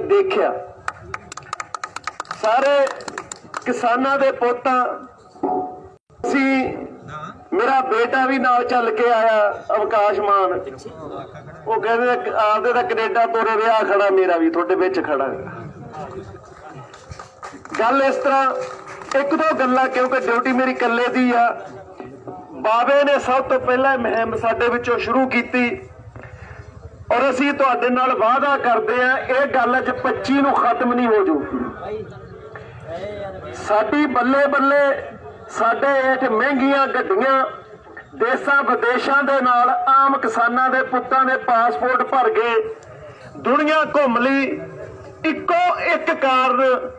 ਦੇਖਿਆ। ਸਾਰੇ ਕਿਸਾਨਾਂ ਦੇ ਪੋਤਾਂ ਸੀ ਮੇਰਾ ਬੇਟਾ ਵੀ ਨਾਲ ਚੱਲ ਕੇ ਆਇਆ ਅਵਕਾਸ਼ ਮਾਨ ਉਹ ਕਹਿੰਦੇ ਆਪਦੇ ਤਾਂ ਕੈਨੇਡਾ ਤੋਰੇ ਰਿਹਾ ਖੜਾ, ਮੇਰਾ ਵੀ ਤੁਹਾਡੇ ਵਿੱਚ ਖੜਾ। ਗੱਲ ਇਸ ਤਰ੍ਹਾਂ, ਇੱਕ ਦੋ ਗੱਲਾਂ, ਕਿਉਂਕਿ ਡਿਊਟੀ ਮੇਰੀ ਇਕੱਲੇ ਦੀ ਆ। ਬਾਬੇ ਨੇ ਸਭ ਤੋਂ ਪਹਿਲਾਂ ਇਹ ਮੁਹਿੰਮ ਸਾਡੇ ਵਿੱਚੋਂ ਸ਼ੁਰੂ ਕੀਤੀ। ਔਰ ਅਸੀਂ ਤੁਹਾਡੇ ਨਾਲ ਵਾਅਦਾ ਕਰਦੇ ਆ ਇਹ ਗੱਲ ਅੱਜ 25 ਨੂੰ ਖਤਮ ਨਹੀਂ ਹੋ ਜੂ ਸਾਡੀ ਬੱਲੇ ਬੱਲੇ, ਸਾਡੇ ਹੇਠ ਮਹਿੰਗੀਆਂ ਗੱਡੀਆਂ ਦੇਸਾਂ ਵਿਦੇਸ਼ਾਂ ਦੇ ਨਾਲ ਆਮ ਕਿਸਾਨਾਂ ਦੇ ਪੁੱਤਾਂ ਦੇ ਪਾਸਪੋਰਟ ਭਰ ਗਏ ਦੁਨੀਆ ਘੁੰਮ ਲਈ। ਇੱਕੋ ਇੱਕ ਕਾਰਨ,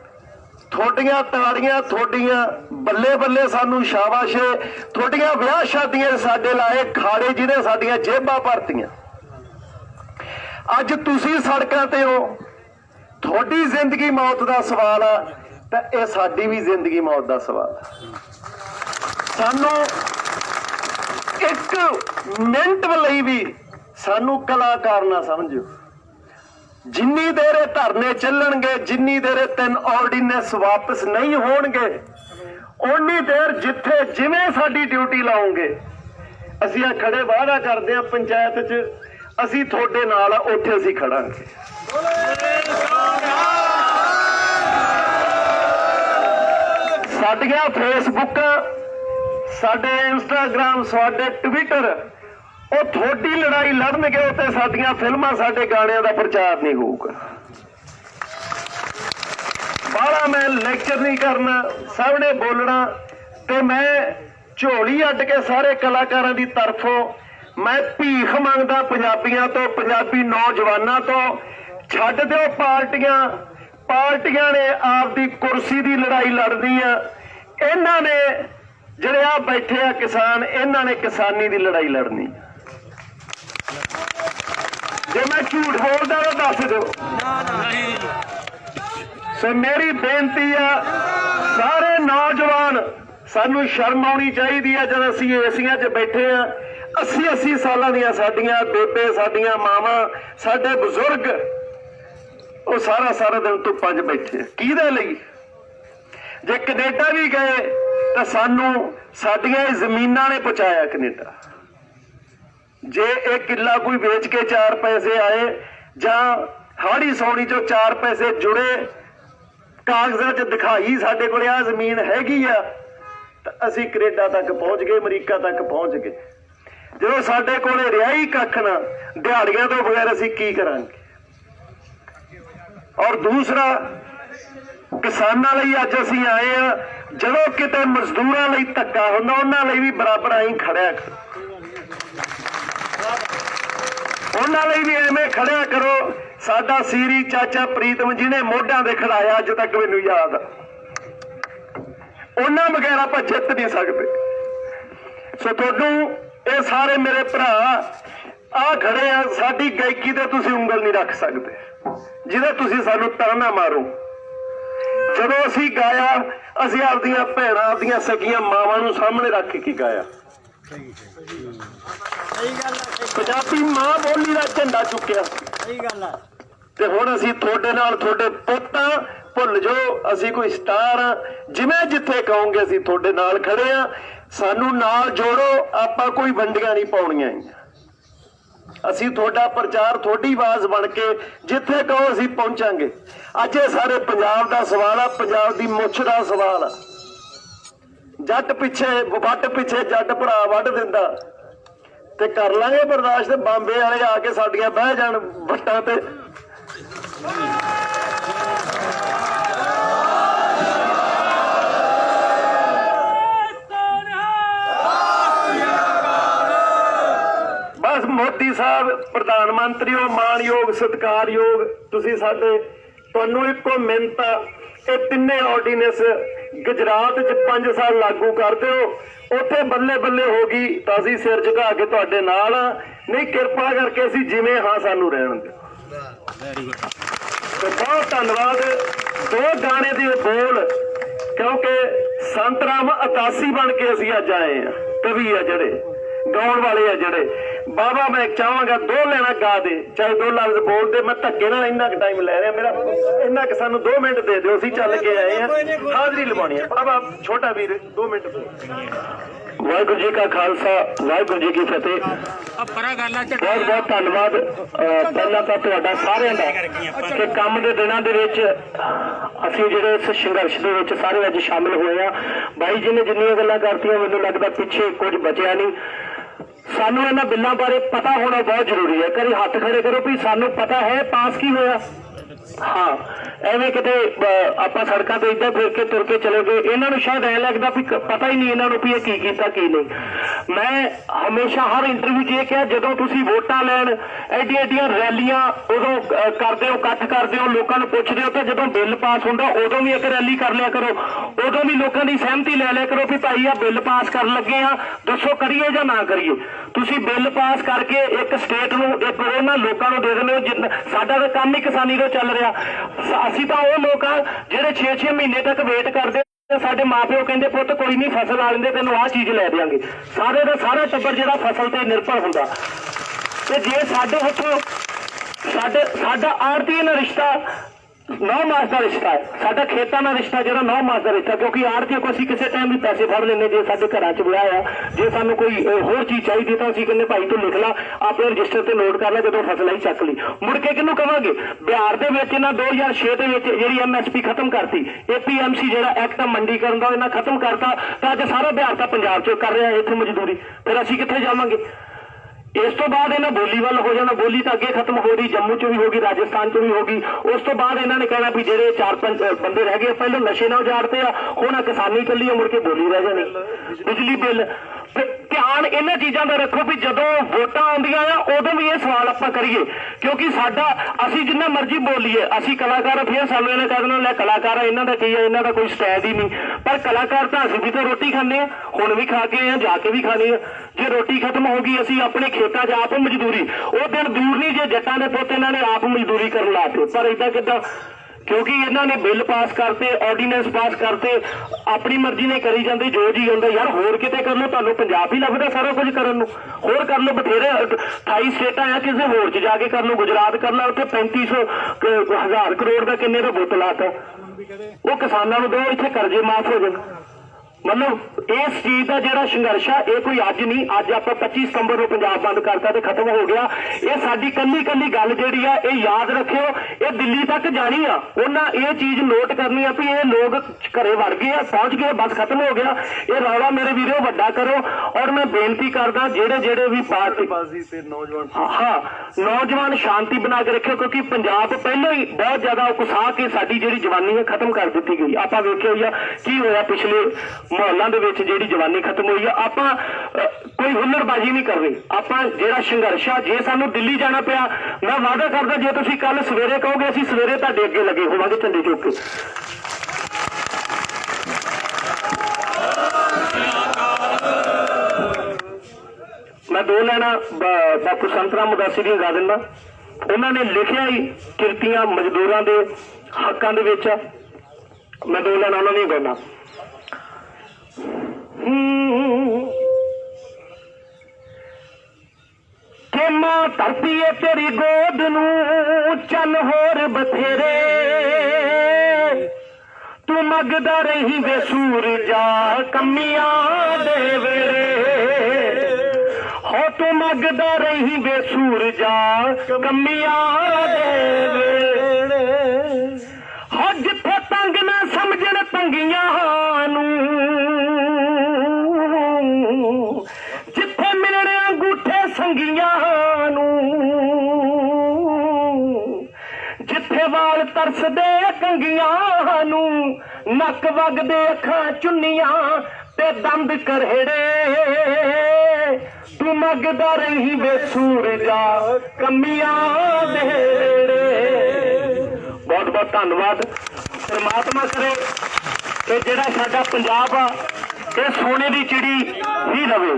ਤੁਹਾਡੀਆਂ ਤਾੜੀਆਂ, ਤੁਹਾਡੀਆਂ ਬੱਲੇ ਬੱਲੇ ਸਾਨੂੰ ਸ਼ਾਬਾਸ਼ ਏ। ਤੁਹਾਡੀਆਂ ਵਿਆਹ ਸ਼ਾਦੀਆਂ ਸਾਡੇ ਲਾਏ, ਖਾੜੇ ਜਿਹਨੇ ਸਾਡੀਆਂ ਜੇਬਾਂ ਭਰਤੀਆਂ। ਅੱਜ ਤੁਸੀਂ ਸੜਕਾਂ ਤੇ ਹੋ। ਤੁਹਾਡੀ ਜ਼ਿੰਦਗੀ ਮੌਤ ਦਾ ਸਵਾਲ ਆ, ਤਾਂ ਇਹ ਸਾਡੀ ਵੀ ਜ਼ਿੰਦਗੀ ਮੌਤ ਦਾ ਸਵਾਲ ਸਾਨੂੰ ਇੱਕ ਮਿੰਟ ਲਈ ਵੀ ਸਾਨੂੰ ਕਲਾਕਾਰ ਨਾ ਸਮਝੋ ਜਿੰਨੀ ਦੇਰ ਇਹ ਧਰਨੇ ਚੱਲਣਗੇ, ਜਿੰਨੀ ਦੇਰ ਇਹ ਤਿੰਨ ਆਰਡੀਨੈਂਸ ਵਾਪਸ ਨਹੀਂ ਹੋਣਗੇ, ਓਨੀ ਦੇਰ ਜਿੱਥੇ ਜਿਵੇਂ ਸਾਡੀ ਡਿਊਟੀ ਲਾਉਂਗੇ, ਅਸੀਂ ਆ ਖੜੇ ਵਾਅਦਾ ਕਰਦੇ ਆ ਪੰਚਾਇਤ 'ਚ ਅਸੀਂ ਤੁਹਾਡੇ ਨਾਲ ਉੱਥੇ ਅਸੀਂ ਖੜਾਂਗੇ। ਸਾਡੀਆਂ ਫੇਸਬੁੱਕ ਸਾਡੇ ਇੰਸਟਾਗ੍ਰam ਸਾਡੇ ਟਵਿੱਟਰ ਉਹ ਤੁਹਾਡੀ ਲੜਾਈ ਲੜਨਗੇ ਉੱਤੇ ਸਾਡੀਆਂ ਫਿਲਮਾਂ, ਸਾਡੇ ਗਾਣਿਆਂ ਦਾ ਪ੍ਰਚਾਰ ਨਹੀਂ ਹੋਊਗਾ। ਬਾਹਲਾ ਮੈਂ ਲੈਕਚਰ ਨਹੀਂ ਕਰਨਾ ਸਭ ਨੇ ਬੋਲਣਾ ਤੇ ਮੈਂ ਝੋਲੀ ਅੱਡ ਕੇ ਸਾਰੇ ਕਲਾਕਾਰਾਂ ਦੀ ਤਰਫੋਂ ਮੈਂ ਭੀਖ ਮੰਗਦਾ ਪੰਜਾਬੀਆਂ ਤੋਂ, ਪੰਜਾਬੀ ਨੌਜਵਾਨਾਂ ਤੋਂ। ਛੱਡ ਦਿਓ ਪਾਰਟੀਆਂ। ਪਾਰਟੀਆਂ ਨੇ ਆਪਦੀ ਕੁਰਸੀ ਦੀ ਲੜਾਈ ਲੜਨੀ ਆ। ਇਹਨਾਂ ਨੇ ਜਿਹੜੇ ਆ ਬੈਠੇ ਆ ਕਿਸਾਨ, ਇਹਨਾਂ ਨੇ ਕਿਸਾਨੀ ਦੀ ਲੜਾਈ ਲੜਨੀ। ਜੇ ਮੈਂ ਝੂਠ ਬੋਲਦਾ ਤਾਂ ਦੱਸ ਦਿਓ। ਸੋ ਮੇਰੀ ਬੇਨਤੀ ਆ, ਸਾਰੇ ਨੌਜਵਾਨ, ਸਾਨੂੰ ਸ਼ਰਮ ਆਉਣੀ ਚਾਹੀਦੀ ਆ ਜਦ ਅਸੀਂ ਏਸੀਆਂ 'ਚ ਬੈਠੇ ਆ। 80 80 ਸਾਲਾਂ ਦੀਆਂ ਸਾਡੀਆਂ ਬੇਬੇ, ਸਾਡੀਆਂ ਮਾਵਾਂ, ਸਾਡੇ ਬਜ਼ੁਰਗ, ਉਹ ਸਾਰਾ ਸਾਰਾ ਦਿਨ ਤੋਂ ਪੰਜ ਬੈਠੇ ਕਿਹਦੇ ਲਈ? ਜੇ ਕੈਨੇਡਾ ਵੀ ਗਏ, ਤਾਂ ਸਾਨੂੰ ਸਾਡੀਆਂ ਜ਼ਮੀਨਾਂ ਨੇ ਪਹੁੰਚਾਇਆ ਕੈਨੇਡਾ। ਜੇ ਇਹ ਕਿੱਲਾ ਕੋਈ ਵੇਚ ਕੇ 4 ਪੈਸੇ ਆਏ, ਜਾਂ ਹਾੜੀ ਸੌਣੀ ਚੋਂ 4 ਪੈਸੇ ਜੁੜੇ, ਕਾਗਜ਼ਾਂ 'ਚ ਦਿਖਾਈ ਸਾਡੇ ਕੋਲ ਆ ਜ਼ਮੀਨ ਹੈਗੀ ਆ, ਤਾਂ ਅਸੀਂ ਕੈਨੇਡਾ ਤੱਕ ਪਹੁੰਚ ਗਏ, ਅਮਰੀਕਾ ਤੱਕ ਪਹੁੰਚ ਗਏ। ਜਦੋਂ ਸਾਡੇ ਕੋਲੇ ਰਿਹਾ ਹੀ ਕੱਖ ਨਾ, ਦਿਹਾੜੀਆਂ ਤੋਂ ਬਗੈਰ ਅਸੀਂ ਕੀ ਕਰਾਂਗੇ? ਔਰ ਦੂਸਰਾ, ਕਿਸਾਨਾਂ ਲਈ ਅੱਜ ਅਸੀਂ ਆਏ ਆ ਜਦੋਂ ਕਿਤੇ ਮਜ਼ਦੂਰਾਂ ਲਈ ਧੱਕਾ ਹੁੰਦਾ, ਉਹਨਾਂ ਲਈ ਵੀ ਬਰਾਬਰ ਆਈ ਖੜਿਆ ਕਰੋ। ਉਹਨਾਂ ਲਈ ਵੀ ਐਵੇਂ ਖੜਿਆ ਕਰੋ, ਸਾਡਾ ਸੀਰੀ ਚਾਚਾ ਪ੍ਰੀਤਮ ਜਿਹਨੇ ਮੋਢਾਂ ਦੇ ਖੜਾਇਆ, ਅੱਜ ਤੱਕ ਮੈਨੂੰ ਯਾਦ ਆ। ਉਹਨਾਂ ਬਗੈਰ ਆਪਾਂ ਜਿੱਤ ਨਹੀਂ ਸਕਦੇ। ਸੋ ਤੁਹਾਨੂੰ ਇਹ ਸਾਰੇ ਮੇਰੇ ਭਰਾ ਆ ਖੜੇ ਆ, ਸਾਡੀ ਗਾਇਕੀ ਤੇ ਤੁਸੀਂ ਉਂਗਲ ਨਹੀਂ ਰੱਖ ਸਕਦੇ। ਜਿਹਦੇ ਤੁਸੀਂ ਸਾਨੂੰ ਤਾਨਾ ਮਾਰੋ। ਜਦੋਂ ਅਸੀਂ ਗਾਇਆ, ਅਸੀਂ ਆਪਦੀਆਂ ਭੈਣਾਂ, ਆਪਦੀਆਂ ਸਕੀਆਂ ਮਾਵਾਂ ਨੂੰ ਸਾਹਮਣੇ ਰੱਖ ਕੇ ਗਾਇਆ? ਪੰਜਾਬੀ ਮਾਂ ਬੋਲੀ ਦਾ ਝੰਡਾ ਚੁੱਕਿਆ। ਸਹੀ ਗੱਲ ਆ ਤੇ ਹੁਣ ਅਸੀਂ ਤੁਹਾਡੇ ਨਾਲ ਤੁਹਾਡੇ ਪੁੱਤਾਂ ਭੁੱਲ ਜਾਓ, ਅਸੀਂ ਕੋਈ ਸਟਾਰ ਆ। ਜਿਵੇਂ ਜਿੱਥੇ ਕਹੋਗੇ ਅਸੀਂ ਤੁਹਾਡੇ ਨਾਲ ਖੜੇ ਆ। ਸਾਨੂੰ ਨਾਲ ਜੋੜੋ, ਆਪਾਂ ਕੋਈ ਵੰਡੀਆਂ ਨਹੀਂ ਪਾਉਣੀਆਂ ਅਸੀਂ ਤੁਹਾਡਾ ਪ੍ਰਚਾਰ, ਤੁਹਾਡੀ ਆਵਾਜ਼ ਬਣ ਕੇ ਜਿੱਥੇ ਕਹੋ ਅਸੀਂ ਪਹੁੰਚਾਂਗੇ। ਅੱਜ ਇਹ ਸਾਰੇ ਪੰਜਾਬ ਦਾ ਸਵਾਲ ਆ, ਪੰਜਾਬ ਦੀ ਮੁੱਛ ਦਾ ਸਵਾਲ ਆ। ਜੱਟ ਪਿੱਛੇ ਵੱਟ ਪਿੱਛੇ ਜੱਟ ਭਰਾ ਵੱਢ ਦਿੰਦਾ। ਤੇ ਕਰ ਲਾਂਗੇ ਬਰਦਾਸ਼ਤ ਬੰਬੇ ਵਾਲੇ ਆ ਕੇ ਸਾਡੀਆਂ ਬਹਿ ਜਾਣ ਵੱਟਾਂ ਤੇ। ਸਾਹਿਬ, ਪ੍ਰਧਾਨ ਮੰਤਰੀ ਹੋ ਮਾਨਯੋਗ ਸਤਿਕਾਰਯੋਗ, ਤੁਸੀਂ ਸਾਡੇ, ਤੁਹਾਨੂੰ ਇੱਕੋ ਮਿੰਤ ਆ। ਇਹ ਤਿੰਨੇ ਆਰਡੀਨੈਂਸ ਗੁਜਰਾਤ 'ਚ 5 ਸਾਲ ਲਾਗੂ ਕਰ ਦਿਓ ਉੱਥੇ ਬੱਲੇ ਬੱਲੇ ਹੋ ਗਈ ਤਾਂ ਅਸੀਂ ਸਿਰ ਝੁਕਾ ਕੇ ਤੁਹਾਡੇ ਨਾਲ ਆ। ਨਹੀਂ, ਕਿਰਪਾ ਕਰਕੇ ਅਸੀਂ ਜਿਵੇਂ ਹਾਂ ਸਾਨੂੰ ਰਹਿਣ ਦਿਓ ਤੇ ਬਹੁਤ ਧੰਨਵਾਦ। ਦੋ ਗਾਣੇ ਦੇ ਬੋਲ, ਕਿਉਂਕਿ ਸੰਤਰਾਮ 81 ਬਣ ਕੇ ਅਸੀਂ ਅੱਜ ਆਏ ਆ। ਕਵੀ ਆ ਜਿਹੜੇ, ਗਾਉਣ ਵਾਲੇ ਆ ਜਿਹੜੇ। ਬਾਬਾ ਮੈਂ ਚਾਹਾਂਗਾ ਦੋ ਲੈਣਾ ਗਾ ਦੇ। ਚਾਹੇ ਦੋ ਲਫ਼ਜ਼ ਬੋਲ ਦੇ ਮੈਂ ਧੱਕੇ ਨਾਲ ਇੰਨਾ ਕੁ ਟਾਈਮ ਲੈ ਰਿਹਾ। ਮੇਰਾ ਇੰਨਾ ਕੁ ਸਾਨੂੰ 2 ਮਿੰਟ ਦੇ ਦਿਓ ਅਸੀਂ ਚੱਲ ਕੇ ਆਏ ਆ ਹਾਜ਼ਰੀ ਲਵਾਉਣੀ ਹੈ। ਬਾਬਾ ਛੋਟਾ ਵੀਰ 2 ਮਿੰਟ ਵਾਹਿਗੁਰੂ ਜੀ ਕਾ ਖਾਲਸਾ ਵਾਹਿਗੁਰੂ ਜੀ ਕੀ ਫਤਿਹ। ਆ ਪਰਾ ਗੱਲ ਆ ਬਹੁਤ ਬਹੁਤ ਧੰਨਵਾਦ। ਪਹਿਲਾਂ ਤਾਂ ਤੁਹਾਡਾ ਸਾਰਿਆਂ ਦਾ ਕਿ ਕੰਮ ਦੇ ਦਿਨਾਂ ਦੇ ਵਿੱਚ ਅਸੀਂ ਜਿਹੜੇ ਇਸ ਸੰਘਰਸ਼ ਦੇ ਵਿੱਚ ਸਾਰੇ ਅੱਜ ਸ਼ਾਮਿਲ ਹੋਏ ਆ ਬਾਈ ਜੀ ਨੇ ਜਿੰਨੀਆਂ ਗੱਲਾਂ ਕਰਤੀਆਂ ਮੈਨੂੰ ਲੱਗਦਾ ਪਿੱਛੇ ਕੁਝ ਬਚਿਆ ਨਹੀਂ। ਸਾਨੂੰ ਇਹਨਾਂ ਬਿੱਲਾਂ ਬਾਰੇ ਪਤਾ ਹੋਣਾ ਬਹੁਤ ਜ਼ਰੂਰੀ ਹੈ। ਕਰੀ ਹੱਥ ਖੜੇ ਕਰੋ ਵੀ ਸਾਨੂੰ ਪਤਾ ਹੈ, ਪਾਸ ਕੀ ਹੋਇਆ? ਹਾਂ। ਐਵੇਂ ਕਿਤੇ ਆਪਾਂ ਸੜਕਾਂ ਤੇ ਇੱਧਰ ਫਿਰ ਕੇ ਤੁਰ ਕੇ ਚਲੇ ਗਏ। ਇਹਨਾਂ ਨੂੰ ਸ਼ਾਇਦ ਐ ਲੱਗਦਾ ਵੀ ਪਤਾ ਹੀ ਨਹੀਂ ਇਹਨਾਂ ਨੂੰ ਵੀ ਇਹ ਕੀ ਕੀਤਾ, ਕੀ ਨਹੀਂ। ਮੈਂ ਹਮੇਸ਼ਾ ਹਰ ਇੰਟਰਵਿਊ 'ਚ ਇਹ ਕਿਹਾ, ਜਦੋਂ ਤੁਸੀਂ ਵੋਟਾਂ ਲੈਣ ਐਡੀ ਐਡੀਆਂ ਰੈਲੀਆਂ ਉਦੋਂ ਕਰਦੇ ਹੋ, ਇਕੱਠ ਕਰਦੇ ਹੋ, ਲੋਕਾਂ ਨੂੰ ਪੁੱਛਦੇ ਹੋ, ਤਾਂ ਜਦੋਂ ਬਿੱਲ ਪਾਸ ਹੁੰਦਾ, ਉਦੋਂ ਵੀ ਇੱਕ ਰੈਲੀ ਕਰ ਲਿਆ ਕਰੋ। ਉਦੋਂ ਵੀ ਲੋਕਾਂ ਦੀ ਸਹਿਮਤੀ ਲੈ ਲਿਆ ਕਰੋ ਵੀ ਭਾਈ ਆ ਬਿੱਲ ਪਾਸ ਕਰਨ ਲੱਗੇ ਆ, ਦੱਸੋ ਕਰੀਏ ਜਾਂ ਨਾ ਕਰੀਏ। ਤੁਸੀਂ ਬਿੱਲ ਪਾਸ ਕਰਕੇ ਇੱਕ ਸਟੇਟ ਨੂੰ, ਇੱਕ ਉਹਨਾਂ ਲੋਕਾਂ ਨੂੰ ਦੇ ਦਿੰਦੇ ਹੋ, ਜਿਨ- ਸਾਡਾ ਤਾਂ ਕੰਮ ਹੀ ਕਿਸਾਨੀ ਦਾ ਚੱਲ ਰਿਹਾ। ਅਸੀਂ ਤਾਂ ਉਹ ਲੋਕ ਆ ਜਿਹੜੇ 6-6 ਮਹੀਨੇ ਤੱਕ ਵੇਟ ਕਰਦੇ ਆ। ਸਾਡੇ ਮਾਪਿਓ ਕਹਿੰਦੇ, ਪੁੱਤ, ਕੋਈ ਨਹੀਂ, ਫਸਲ ਆ ਲੈਂਦੇ, ਤੈਨੂੰ ਆਹ ਚੀਜ਼ ਲੈ ਦੇਾਂਗੇ ਸਾਰੇ ਦਾ ਸਾਰਾ ਟੱਬਰ ਜਿਹੜਾ ਫਸਲ ਤੇ ਨਿਰਭਰ ਹੁੰਦਾ ਤੇ ਜੇ ਸਾਡੇ ਹੱਥੋਂ ਸਾਡੇ, ਸਾਡਾ ਆੜਤੀ ਨਾਲ ਰਿਸ਼ਤਾ ਨੌ ਮਾਸ ਦਾ ਰਿਸ਼ਤਾ ਹੈ। ਸਾਡਾ ਖੇਤਾਂ ਨਾਲ ਰਿਸ਼ਤਾ, ਜਿਹੜਾ ਨੌ ਮਾਸ ਦਾ ਰਿਸ਼ਤਾ, ਕਿਉਂਕਿ ਆੜਤੀ ਕੋ ਅਸੀਂ ਕਿਸੇ ਟਾਈਮ ਵੀ ਪੈਸੇ ਫੜ ਲੈਂਦੇ ਜੇ ਸਾਡੇ ਘਰਾਂ 'ਚ ਵਿਆਹ ਆ, ਜੇ ਸਾਨੂੰ ਕੋਈ ਹੋਰ ਚੀਜ਼ ਚਾਹੀਦੀ ਤਾਂ ਅਸੀਂ ਕਹਿੰਦੇ ਭਾਈ ਤੂੰ ਲਿਖ ਲਾ ਆਪਣੇ ਰਜਿਸਟਰ ਤੇ ਨੋਟ ਕਰ ਲੈ, ਜਦੋਂ ਫਸਲ ਆਈ ਚੱਕ ਲਈ। ਮੁੜ ਕੇ ਕਿਹਨੂੰ ਕਵਾਂਗੇ? ਬਿਹਾਰ ਦੇ ਵਿੱਚ ਇਹਨਾਂ 2006 ਦੇ ਵਿੱਚ ਜਿਹੜੀ ਐਮਐਸਪੀ ਖਤਮ ਕਰਤੀ ਏਪੀਐਮਸੀ ਜਿਹੜਾ ਐਕਟ ਮੰਡੀਕਰਨ ਦਾ ਇਹਨਾਂ ਖਤਮ ਕਰਤਾ, ਤਾਂ ਅੱਜ ਸਾਰਾ ਬਿਹਾਰ ਤਾਂ ਪੰਜਾਬ 'ਚ ਕਰ ਰਿਹਾ, ਇੱਥੇ ਮਜ਼ਦੂਰੀ। ਫਿਰ ਅਸੀਂ ਕਿੱਥੇ ਜਾਵਾਂਗੇ? ਇਸ ਤੋਂ ਬਾਅਦ ਇਹਨਾਂ ਬੋਲੀ ਵੱਲ ਹੋ ਜਾਣਾ, ਬੋਲੀ ਤਾਂ ਅੱਗੇ ਖਤਮ ਹੋ ਰਹੀ, ਜੰਮੂ 'ਚ ਵੀ ਹੋ ਗਈ, ਰਾਜਸਥਾਨ 'ਚ ਵੀ ਹੋ ਗਈ। ਉਸ ਤੋਂ ਬਾਅਦ ਇਹਨਾਂ ਨੇ ਕਹਿਣਾ ਵੀ ਜਿਹੜੇ ਚਾਰ ਪੰਜ ਬੰਦੇ ਰਹਿ ਗਏ, ਪਹਿਲਾਂ ਨਸ਼ੇ ਨਾਲ ਉਜਾੜਦੇ ਆ, ਹੁਣ ਆਹ ਕਿਸਾਨੀ ਚੱਲੀ ਆ, ਮੁੜ ਕੇ ਬੋਲੀ ਰਹਿ ਜਾਣੀ। ਬਿਜਲੀ ਬਿੱਲ ਧਿਆਨ ਇਹਨਾਂ ਚੀਜ਼ਾਂ ਦਾ ਰੱਖੋ ਵੀ ਜਦੋਂ ਵੋਟਾਂ ਆਉਂਦੀਆਂ ਆ ਉਦੋਂ ਵੀ ਇਹ ਸਵਾਲ ਆਪਾਂ ਕਰੀਏ। ਕਿਉਂਕਿ ਸਾਡਾ ਅਸੀਂ ਜਿੰਨਾ ਮਰਜ਼ੀ ਬੋਲੀਏ ਅਸੀਂ ਕਲਾਕਾਰ ਫਿਰ ਸਾਨੂੰ ਇਹਨੇ ਕਹਿ ਦੇਣਾ ਲੈ ਕਲਾਕਾਰ ਆ, ਇਹਨਾਂ ਦਾ ਕੀ ਆ ਇਹਨਾਂ ਦਾ ਕੋਈ ਸਟੈਂਡ ਹੀ ਨਹੀਂ। ਪਰ ਕਲਾਕਾਰ ਤਾਂ ਅਸੀਂ ਵੀ ਤਾਂ ਰੋਟੀ ਖਾਂਦੇ ਆ ਹੁਣ ਵੀ ਖਾ ਕੇ ਆ ਜਾ ਕੇ ਵੀ ਖਾਣੀ ਆ। ਜੇ ਰੋਟੀ ਖਤਮ ਹੋ ਗਈ ਅਸੀਂ ਆਪਣੇ ਖੇਤਾਂ 'ਚ ਆਪ ਮਜ਼ਦੂਰੀ। ਉਹ ਦਿਨ ਦੂਰ ਨਹੀਂ ਜੇ ਜੱਟਾਂ ਦੇ ਪੁੱਤ ਇਹਨਾਂ ਨੇ ਆਪ ਮਜ਼ਦੂਰੀ ਕਰਨ ਲਾਤੇ ਪਰ ਇਦਾਂ ਕਿਦਾਂ? ਕਿਉਂਕਿ ਇਹਨਾਂ ਨੇ ਬਿੱਲ ਪਾਸ ਕਰਤੇ ਆਰਡੀਨੈਂਸ ਪਾਸ ਕਰਤੇ, ਆਪਣੀ ਮਰਜ਼ੀ ਨੇ ਕਰੀ ਜਾਂਦੇ, ਜੋ ਜੀ ਹੁੰਦਾ, ਯਾਰ ਹੋਰ ਕਿਤੇ ਕਰ ਲਓ, ਤੁਹਾਨੂੰ ਪੰਜਾਬ ਹੀ ਲੱਭਦਾ ਸਾਰਾ ਕੁਝ ਕਰਨ ਨੂੰ। ਹੋਰ ਕਰ ਲਓ, ਬਥੇਰੇ 28 ਸਟੇਟਾਂ ਆ, ਕਿਸੇ ਹੋਰ 'ਚ ਜਾ ਕੇ ਕਰ ਲਓ, ਗੁਜਰਾਤ ਕਰ ਲਓ ਉੱਥੇ 3500 ਕ- ਹਜ਼ਾਰ ਕਰੋੜ ਦਾ ਕਿੰਨੇ ਦਾ ਬੁੱਤ ਲਾਤਾ। ਉਹ ਕਿਸਾਨਾਂ ਨੂੰ ਦੋ ਇੱਥੇ ਕਰਜ਼ੇ ਮਾਫ ਹੋ ਜਾਣ ਮਤਲਬ ਇਸ ਚੀਜ਼ ਦਾ ਜਿਹੜਾ ਸੰਘਰਸ਼ ਆ ਇਹ ਕੋਈ ਅੱਜ ਨਹੀਂ ਅੱਜ ਆਪਾਂ 25 ਸਤੰਬਰ ਨੂੰ ਪੰਜਾਬ ਬੰਦ ਕਰਤਾ ਤੇ ਖਤਮ ਹੋ ਗਿਆ। ਇਹ ਸਾਡੀ ਕੱਲੀ ਕੱਲੀ ਗੱਲ ਜਿਹੜੀ ਆ ਇਹ ਯਾਦ ਰੱਖਿਓ ਇਹ ਦਿੱਲੀ ਤੱਕ ਜਾਣੀ ਆ। ਉਹਨਾਂ ਇਹ ਚੀਜ਼ ਨੋਟ ਕਰਨੀ ਆ ਵੀ ਇਹ ਲੋਕ ਘਰੇ ਵੜ ਗਏ ਆ ਪਹੁੰਚ ਗਏ ਬਸ ਖਤਮ ਹੋ ਗਿਆ। ਇਹ ਰੌਲਾ ਮੇਰੇ ਵੀਰੋ ਵੱਡਾ ਕਰੋ। ਔਰ ਮੈਂ ਬੇਨਤੀ ਕਰਦਾ ਜਿਹੜੇ ਜਿਹੜੇ ਵੀ ਪਾਰਟੀ ਬਾਜ਼ੀ ਤੇ ਨੌਜਵਾਨ ਹਾਂ ਨੌਜਵਾਨ ਸ਼ਾਂਤੀ ਬਣਾ ਕੇ ਰੱਖਿਓ ਕਿਉਂਕਿ ਪੰਜਾਬ ਪਹਿਲਾਂ ਹੀ ਬਹੁਤ ਜ਼ਿਆਦਾ ਉਕਸਾ ਕੇ ਸਾਡੀ ਜਿਹੜੀ ਜਵਾਨੀ ਹੈ ਖਤਮ ਕਰ ਦਿੱਤੀ ਗਈ। ਆਪਾਂ ਵੇਖਿਆ ਹੋਈ ਆ ਕੀ ਹੋਇਆ ਪਿਛਲੇ ਮਾਹੌਲਾਂ ਦੇ ਵਿੱਚ ਜਿਹੜੀ ਜਵਾਨੀ ਖਤਮ ਹੋਈ ਆ, ਆਪਾਂ ਕੋਈ ਹੁਨਰਬਾਜ਼ੀ ਨਹੀਂ ਕਰ ਰਹੇ ਆਪਾਂ ਜਿਹੜਾ ਸੰਘਰਸ਼ ਆ, ਜੇ ਸਾਨੂੰ ਦਿੱਲੀ ਜਾਣਾ ਪਿਆ, ਮੈਂ ਵਾਅਦਾ ਕਰਦਾ, ਜੇ ਤੁਸੀਂ ਕੱਲ ਸਵੇਰੇ ਕਹੋਗੇ, ਅਸੀਂ ਸਵੇਰੇ ਤੁਹਾਡੇ ਅੱਗੇ ਲੱਗੇ ਹੋਵਾਂਗੇ ਝੰਡੇ ਚੁੱਕ ਕੇ। ਮੈਂ ਦੋ ਲੈਣਾ, ਬ- ਬਾਪੂ ਸੰਤਰਾਮ ਉਦਾਸੀ ਦੀਆਂ ਗਾ ਦਿੰਦਾ। ਉਹਨਾਂ ਨੇ ਲਿਖਿਆ ਹੀ ਕਿਰਤੀਆਂ ਮਜ਼ਦੂਰਾਂ ਦੇ ਹੱਕਾਂ ਦੇ ਵਿੱਚ ਆ। ਮੈਂ ਦੋ ਲੈਣਾ, ਉਹਨਾਂ ਦੀਆਂ ਗਾਉਣਾ ਕਿ ਮਾਂ ਧਰਤੀ ਏ ਤੇਰੀ ਗੋਦ ਨੂੰ, ਚੰਨ ਹੋਰ ਬਥੇਰੇ। ਤੂੰ ਮੰਗਦਾ ਰਹੀ ਵੇ ਸੂਰਜਾ ਕੰਮੀਆਂ ਦੇ ਵੇਰੇ। ਹੋ, ਤੂੰ ਮੰਗਦਾ ਰਹੀ ਵੇ ਸੂਰਜਾ ਕੰਮੀਆਂ ਦੇ ਵੇਲੇ ਹੋ, ਜਿੱਥੇ ਤੰਗ ਨਾ ਸਮਝਣ ਤੰਗੀਆਂ ਵਾਲ ਤਰਸਦੇ ਕੰਗੀਆਂ ਨੂੰ, ਨੱਕ ਵਗਦੇ ਅੱਖਾਂ ਚੁੰਨੀਆਂ ਤੇ ਦੰਦ ਕਰਹੜੇ। ਤੂੰ ਮੰਗਦਾ ਰਹੀ ਵੇ ਸੂਰਜਾ ਕੰਮੀਆਂ ਦੇ ਵੇੜੇ ਬਹੁਤ ਬਹੁਤ ਧੰਨਵਾਦ। ਪਰਮਾਤਮਾ ਕਰੇ ਕਿ ਜਿਹੜਾ ਸਾਡਾ ਪੰਜਾਬ ਆ, ਇਹ ਸੋਨੇ ਦੀ ਚਿੜੀ ਹੀ ਰਵੇ।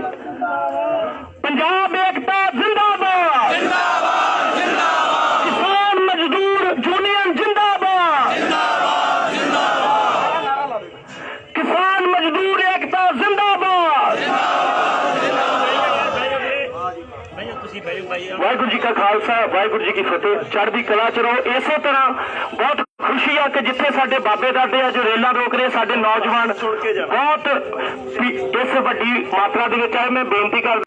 ਪੰਜਾਬ ਏਕਤਾ ਜ਼ਿੰਦਾਬਾਦ ਜਿੰਦਾਬਾਦ ਜਿੰਦਾਬਾਦ ਕਿਸਾਨ ਮਜ਼ਦੂਰ ਯੂਨੀਅਨ ਜਿੰਦਾਬਾਦ ਜਿੰਦਾਬਾਦ ਜਿੰਦਾਬਾਦ ਕਿਸਾਨ ਮਜ਼ਦੂਰ ਏਕਤਾ ਜ਼ਿੰਦਾਬਾਦ। ਕਾ ਖਾਲਸਾ ਵਾਹਿਗੁਰੂ ਜੀ ਕੀ ਫਤਿਹ। ਚੜ੍ਹਦੀ ਕਲਾ ਚ ਰਹੋ ਇਸੇ ਤਰ੍ਹਾਂ ਬਹੁਤ ਖੁਸ਼ੀ ਆ ਕਿ ਜਿੱਥੇ ਸਾਡੇ ਬਾਬੇ ਦਾਦੇ ਅੱਜ ਰੇਲਾਂ ਰੋਕ ਰਹੇ ਸਾਡੇ ਨੌਜਵਾਨ ਬਹੁਤ ਇਸ ਵੱਡੀ ਮਾਤਰਾ ਦੇ ਵਿੱਚ ਆਏ। ਮੈਂ ਬੇਨਤੀ ਕਰ